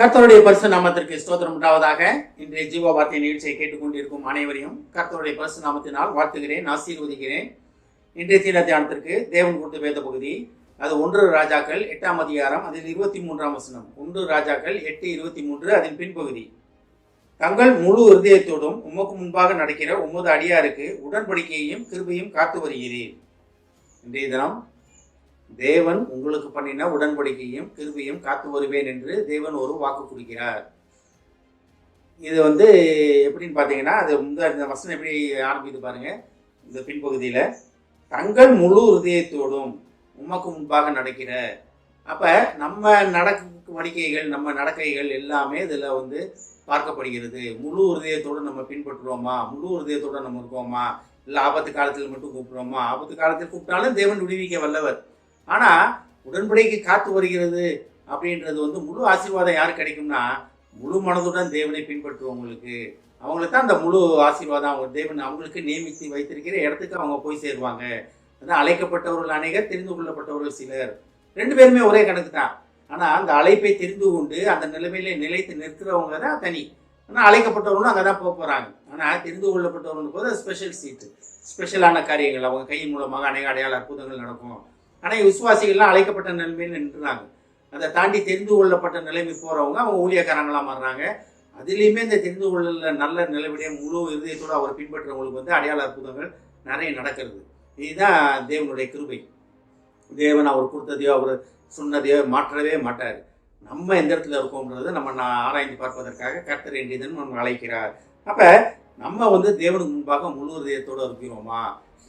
கர்த்தருடைய பரிசு நாமத்திற்கு ஸ்தோத்திரம். உண்டாவதாக இன்றைய ஜீவ வார்த்தை நிகழ்ச்சியை கேட்டுக்கொண்டிருக்கும் அனைவரையும் கர்த்தருடைய பரிசு நாமத்தினால் வாழ்த்துகிறேன் ஆசீர்வதிக்கிறேன். இன்றைய தீன தியானத்திற்கு தேவன் கொடுத்த வேத பகுதி அது ஒன்று ராஜாக்கள் எட்டாம் அதிகாரம் அதில் இருபத்தி மூன்றாம் வசனம். ஒன்று ராஜாக்கள் எட்டு இருபத்தி மூன்று அதன் பின்பகுதி. தங்கள் முழு இருதயத்தோடும் உமக்கு முன்பாக நடக்கிற உமது அடியாருக்கு உடன்படிக்கையையும் கிருபையும் காத்து வருகிறேன் இன்றைய தினம் தேவன் உங்களுக்கு பண்ணின உடன்படிக்கையும் கிருபையும் காத்து வருவேன் என்று தேவன் ஒரு வாக்கு கொடுக்கிறார். இது வந்து எப்படின்னு பார்த்தீங்கன்னா அது இந்த இந்த வசனம் எப்படி ஆரம்பிக்குது பாருங்க. இந்த பின்பகுதியில் தங்கள் முழு ஹிருதயத்தோடும் உமக்கு முன்பாக நடக்கிற அப்போ நம்ம நடவடிக்கைகள் நம்ம நடக்கைகள் எல்லாமே இதில் வந்து பார்க்கப்படுகிறது. முழு ஹிருதயத்தோடு நம்ம பின்பற்றுவோமா முழு ஹிருதயத்தோடு நம்ம இருக்கோமா? இல்லை ஆபத்து காலத்தில் மட்டும் கூப்பிடுவோமா ஆபத்து காலத்தில் கூப்பிட்டாலும் தேவன் விடுவிக்க வல்லவர். ஆனால் உடன்படிக்கை காத்து வருகிறது அப்படின்றது வந்து முழு ஆசீர்வாதம் யார் கிடைக்கும்னா முழு மனதுடன் தேவனை பின்பற்றுவவங்களுக்கு அவங்களுக்கு தான் அந்த முழு ஆசீர்வாதம். அவங்க தேவன் அவங்களுக்கு நியமித்து வைத்திருக்கிற இடத்துக்கு அவங்க போய் சேருவாங்க. அதான் அழைக்கப்பட்டவர்கள் அநேகர் தெரிந்து கொள்ளப்பட்டவர்கள் சிலர். ரெண்டு பேருமே ஒரே கணக்கு தான் ஆனால் அந்த அழைப்பை தெரிந்து கொண்டு அந்த நிலைமையில நிலைத்து நிற்கிறவங்க தான் தனி. ஆனால் அழைக்கப்பட்டவர்களும் அங்கே தான் போக போகிறாங்க ஆனால் தெரிந்து கொள்ளப்பட்டவர்களுக்கு போது ஸ்பெஷல் சீட்டு ஸ்பெஷலான காரியங்கள். அவங்க கையின் மூலமாக அநேக அடையாள அற்புதங்கள் நடக்கும். ஆனால் விசுவாசிகள்லாம் அழைக்கப்பட்ட நிலைமையில் நின்றுறாங்க. அதை தாண்டி தெரிந்து கொள்ளப்பட்ட நிலைமை போகிறவங்க அவங்க ஊழியக்காரங்களாக மாறுறாங்க. அதுலேயுமே இந்த தெரிந்து கொள்ளல நல்ல நிலைமையை முழு இதயத்தோடு அவர் பின்பற்றுறவங்களுக்கு வந்து அடையாள அற்புதங்கள் நிறைய நடக்கிறது. இதுதான் தேவனுடைய கிருபை. தேவன் அவர் கொடுத்ததையோ அவர் சொன்னதையோ மாற்றவே மாட்டார். நம்ம எந்த இடத்துல இருக்கோம்ன்றதை நம்ம நான் ஆராய்ந்து பார்ப்பதற்காக கர்த்தர் வேண்டியதுன்னு நம்ம அழைக்கிறார். அப்போ நம்ம வந்து தேவனுக்கு முன்பாக முழு இதயத்தோடு இருக்கிறோமா?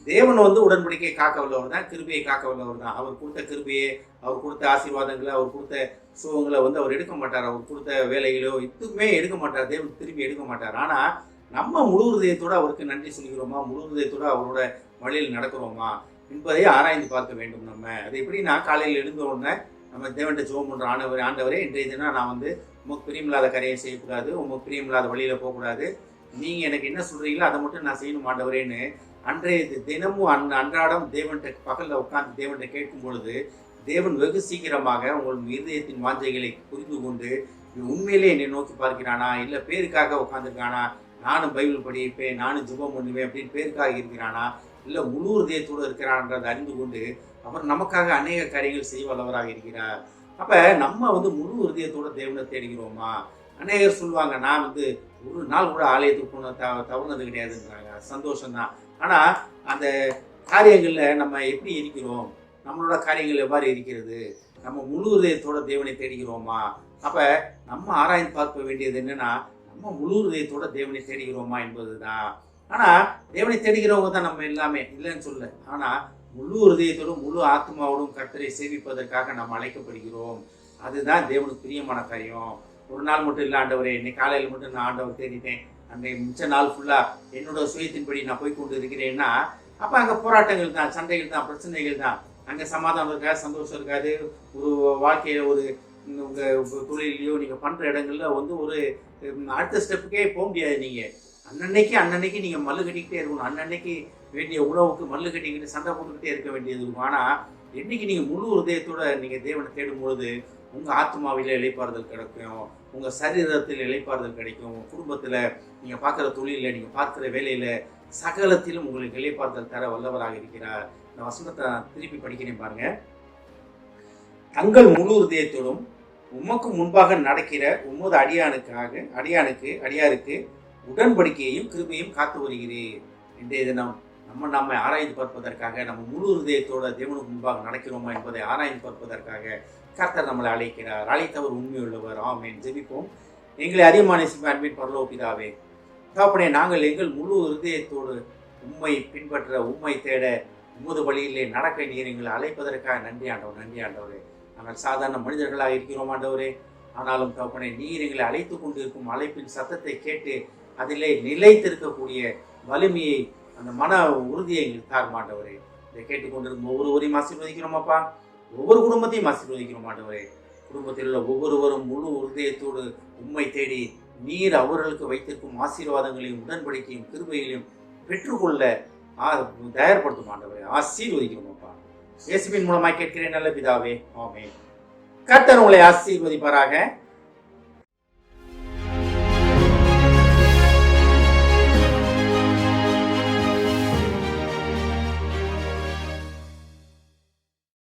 தேவன் வந்து உடன்படிக்கையை காக்க வல்லவர் தான் கிருபையை காக்க வல்லவர் தான். அவர் கொடுத்த கிருபையை அவர் கொடுத்த ஆசீர்வாதங்களை அவர் கொடுத்த சுகங்களை வந்து அவர் எடுக்க மாட்டார். அவர் கொடுத்த வேலைகளோ எதுவுமே எடுக்க மாட்டார். தேவன் திரும்பி எடுக்க மாட்டார். ஆனால் நம்ம முழு ஹதயத்தோடு அவருக்கு நன்றி சொல்கிறோமா? முழு ஹதயத்தோடு அவரோட வழியில் நடக்கிறோமா? என்பதை ஆராய்ந்து பார்க்க வேண்டும் நம்ம. அது எப்படின்னா காலையில் எழுந்த உடனே நம்ம தேவன்கிட்ட ஜோம் பண்ணுற ஆண்டவர் ஆண்டவரே இன்றைய தினம் நான் வந்து உமக்கு பிரியமில்லாத கரையை செய்யக்கூடாது உமக்கு பிரியமில்லாத வழியில் போகக்கூடாது. நீங்கள் எனக்கு என்ன சொல்கிறீங்களோ அதை மட்டும் நான் செய்யணும் ஆண்டவரேன்னு அன்றைய தினமும் அன் அன்றாடம் தேவன்கிட்ட பகலில் உட்கார்ந்து தேவன்கிட்ட கேட்கும் பொழுது தேவன் வெகு சீக்கிரமாக உங்கள் இருதயத்தின் வாஞ்சைகளை புரிந்து கொண்டு உண்மையிலே என்னை நோக்கி பார்க்கிறானா? இல்லை பேருக்காக உட்காந்துருக்கானா நானும் பைபிள் படிப்பேன் நானும் ஜுபம் பண்ணுவேன் அப்படின்னு பேருக்காக இருக்கிறானா? இல்லை முழு இதயத்தோடு இருக்கிறான்றதை அறிந்து கொண்டு அவர் நமக்காக அநேக காரியங்கள் செய்ய வல்லவராக இருக்கிறார். அப்போ நம்ம வந்து முழு இதயத்தோட தேவனை தேடுகிறோமா? அநேகர் சொல்லுவாங்க நான் வந்து ஒரு நாள் கூட ஆலயத்துக்கு போன த தவறுனது கிடையாதுன்றாங்க சந்தோஷம்தான். ஆனால் அந்த காரியங்களில் நம்ம எப்படி இருக்கிறோம்? நம்மளோட காரியங்கள் எவ்வாறு இருக்கிறது? நம்ம முழு இதயத்தோட தேவனை தேடுகிறோமா? அப்போ நம்ம ஆராய்ந்து பார்க்க வேண்டியது என்னென்னா நம்ம முழு இதயத்தோட தேவனை தேடுகிறோமா என்பதுதான். ஆனால் தேவனை தேடுகிறவங்க தான் நம்ம எல்லாமே. இல்லைன்னு சொல்ல ஆனால் முழு ஹதயத்தோடும் முழு ஆத்மாவோடும் கர்த்தரை சேவிப்பதற்காக நாம் அழைக்கப்படுகிறோம். அதுதான் தேவனுக்கு பிரியமான காரியம். ஒரு நாள் மட்டும் இல்லை ஆண்டவரே இன்னைக்கு காலையில் மட்டும் நான் ஆண்டவர் தேடிட்டேன் அன்றைய மிச்ச நாள் ஃபுல்லாக என்னோட சுயத்தின்படி நான் போய் கொண்டு இருக்கிறேன்னா அப்போ அங்கே போராட்டங்கள் தான் சண்டைகள் தான் பிரச்சனைகள் தான். அங்கே சமாதானம் இருக்காது சந்தோஷம் இருக்காது. ஒரு வாழ்க்கையில் ஒரு உங்கள் தொழிலையோ நீங்கள் பண்ணுற இடங்கள்ல வந்து ஒரு அடுத்த ஸ்டெப்புக்கே போக முடியாது நீங்கள் அன்னன்னைக்கு அன்னன்னைக்கு நீங்கள் மல்லு கட்டிக்கிட்டே இருக்கணும். அன்னன்னைக்கு வேண்டிய உணவுக்கு மல்லு கட்டிக்கிட்டு சண்டை போட்டுக்கிட்டே இருக்க வேண்டியது இருக்கும். ஆனால் என்றைக்கு நீங்கள் முழு ஹൃதயத்தோட நீங்கள் தேவனை தேடும் பொழுது உங்கள் ஆத்மாவில் இழைப்பாறுதல் கிடைக்கும். உங்கள் சரீரத்தில் இளைப்பாறுதல் கிடைக்கும். உங்கள் குடும்பத்தில் நீங்கள் பார்க்குற தொழிலில் நீங்கள் பார்க்குற வேலையில் சகலத்திலும் உங்களுக்கு இளைப்பாறுதல் தர வல்லவராக இருக்கிறார். இந்த வசனத்தை திருப்பி படிக்கிறேன் பாருங்க. தங்கள் முழு ஹൃதயத்தோடும் உமக்கு முன்பாக நடக்கிற உமது அடியானுக்காக அடியானுக்கு அடியாருக்கு உடன்படிக்கையையும் கிருபையும் காத்து வருகிறேன். இன்றைய தினம் நம்ம நம்மை ஆராய்ந்து பார்ப்பதற்காக நம்ம முழு ஹൃதயத்தோட தேவனுக்கு முன்பாக நடக்கிறோமா என்பதை ஆராய்ந்து பார்ப்பதற்காக கர்த்தர் நம்மளை அழைக்கிறார். அழைத்தவர் உண்மையுள்ளவர். ஆமேன். ஜெபிப்போம். எங்களை அதிகமான அன்பின் பரலோ பிதாவே தகப்பனே நாங்கள் எங்கள் முழு ஹிருதயத்தோடு உண்மை பின்பற்ற உண்மை தேட உமது வழியிலே நடக்க நீர் எங்களை அழைப்பதற்காக நன்றி ஆண்டவர் நன்றி ஆண்டவரே. நாங்கள் சாதாரண மனிதர்களாக இருக்கிறோம் ஆண்டவரே. ஆனாலும் தகப்பனே நீர் எங்களை அழைத்து கொண்டிருக்கும் அழைப்பின் சத்தத்தை கேட்டு அதிலே நிலைத்திருக்கக்கூடிய வலிமையை அந்த மன உறுதியை எங்களுக்கு தார் மாட்டவரே. இதை கேட்டுக்கொண்டிருக்கும் ஒவ்வொருவரையும் ஆசீர்வதிக்கிறோமாப்பா. ஒவ்வொரு குடும்பத்தையும் ஆசீர்வதிக்கிறோம் மாட்டவரே குடும்பத்தில் உள்ள ஒவ்வொருவரும் முழு உறுதியத்தோடு உண்மை தேடி நீர் அவர்களுக்கு வைத்திருக்கும் ஆசீர்வாதங்களையும் உடன்படிக்கையும் கிருபைகளையும் பெற்றுக்கொள்ள ஆ- தயார்படுத்தும் மாட்டவரே ஆசீர்வதிக்கிறோமாப்பா. இயேசுவின் மூலமாக கேட்கிறேன் நல்ல பிதாவே. ஆமே கர்த்தர் உங்களை ஆசீர்வதிப்பாராக.